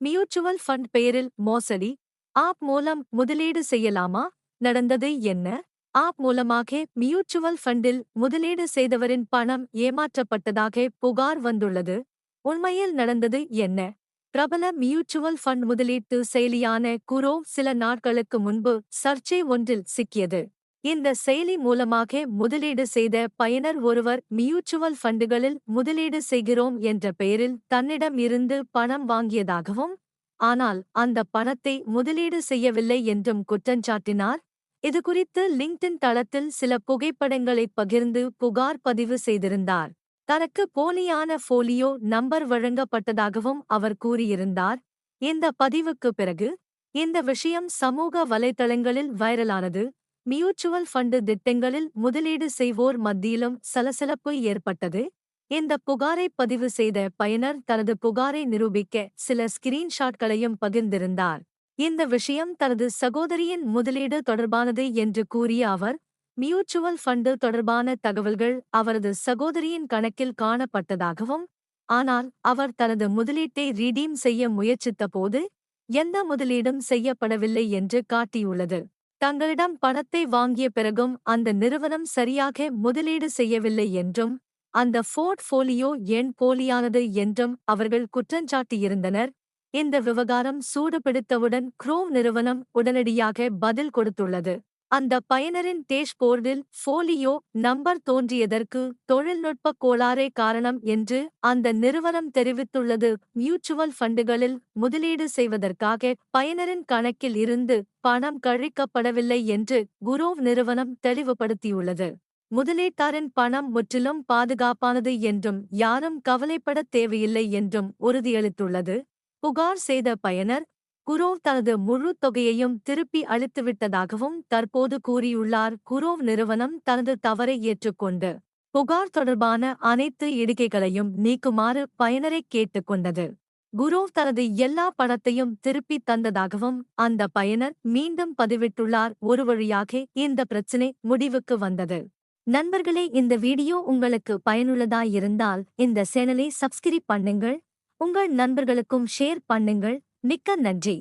Mutual fund பெயரில் மோசடி app மூலம் முதலீடு செய்யலாமா? நடந்தது என்ன? ஆப் மூலமாக மியூச்சுவல் ஃபண்டில் முதலீடு செய்தவரின் பணம் ஏமாற்றப்பட்டதாக புகார் வந்துள்ளது. உண்மையில் நடந்தது என்ன? பிரபல மியூச்சுவல் ஃபண்ட் முதலீட்டு செயலியான குரோ சில நாட்களுக்கு முன்பு சர்ச்சை ஒன்றில் சிக்கியது. இந்த செயலி மூலமாக முதலீடு செய்த பயனர் ஒருவர் மியூச்சுவல் ஃபண்டுகளில் முதலீடு செய்கிறோம் என்ற பெயரில் தன்னிடம் இருந்து பணம் வாங்கியதாகவும் ஆனால் அந்த பணத்தை முதலீடு செய்யவில்லை என்றும் குற்றஞ்சாட்டினார் இதுகுறித்து லிங்க்டின் தளத்தில் சில புகைப்படங்களை பகிர்ந்து புகார் பதிவு செய்திருந்தார். தனக்கு போலியான ஃபோலியோ நம்பர் வழங்கப்பட்டதாகவும் அவர் கூறியிருந்தார். இந்த பதிவுக்கு பிறகு இந்த விஷயம் சமூக வலைதளங்களில் வைரலானது. மியூச்சுவல் ஃபண்டு திட்டங்களில் முதலீடு செய்வோர் மத்தியிலும் சலசலப்பு ஏற்பட்டது. இந்த புகாரை பதிவு செய்த பயனர் தனது புகாரை நிரூபிக்க சில ஸ்கிரீன்ஷாட்களையும் பகிர்ந்திருந்தார். இந்த விஷயம் தனது சகோதரியின் முதலீடு தொடர்பானது என்று கூறிய அவர் மியூச்சுவல் ஃபண்டு தொடர்பான தகவல்கள் அவரது சகோதரியின் கணக்கில் காணப்பட்டதாகவும் ஆனால் அவர் தனது முதலீட்டை ரீடீம் செய்ய முயற்சித்தபோது எந்த முதலீடும் செய்யப்படவில்லை என்று காட்டியுள்ளது. தங்களிடம் பணத்தை வாங்கிய பிறகும் அந்த நிறுவனம் சரியாக முதலீடு செய்யவில்லை என்றும் அந்த போர்ட்ஃபோலியோ எண் போலியானது என்றும் அவர்கள் குற்றஞ்சாட்டியிருந்தனர். இந்த விவகாரம் சூடுபிடித்தவுடன் குரோம் நிறுவனம் உடனடியாக பதில் கொடுத்துள்ளது. அந்த பயனரின் டேஷ்போர்டில் ஃபோலியோ நம்பர் தோன்றியதற்கு தொழில்நுட்ப கோளாறே காரணம் என்று அந்த நிறுவனம் தெரிவித்துள்ளது. மியூச்சுவல் ஃபண்டுகளில் முதலீடு செய்வதற்காக பயனரின் கணக்கில் இருந்து பணம் கழிக்கப்படவில்லை என்று குரோவ் நிறுவனம் தெளிவுபடுத்தியுள்ளது. முதலீட்டாரின் பணம் முற்றிலும் பாதுகாப்பானது என்றும் யாரும் கவலைப்படத் தேவையில்லை என்றும் உறுதியளித்துள்ளது. புகார் செய்த பயனர் குரோவ் தனது முழு தொகையையும் திருப்பி அளித்துவிட்டதாகவும் தற்போது கூறியுள்ளார். குரோவ் நிறுவனம் தனது தவறை ஏற்றுக்கொண்டு புகார் தொடர்பான அனைத்து இடுகைகளையும் நீக்குமாறு பயனரை கேட்டுக்கொண்டது குரோவ் தனது எல்லா பணத்தையும் திருப்பித் தந்ததாகவும் அந்த பயனர் மீண்டும் பதிவிட்டுள்ளார். ஒரு வழியாக இந்த பிரச்சினை முடிவுக்கு வந்தது. நண்பர்களே இந்த வீடியோ உங்களுக்கு பயனுள்ளதாயிருந்தால் இந்த சேனலை சப்ஸ்கிரைப் பண்ணுங்கள். உங்கள் நண்பர்களுக்கும் ஷேர் பண்ணுங்கள். மிக்க நன்றி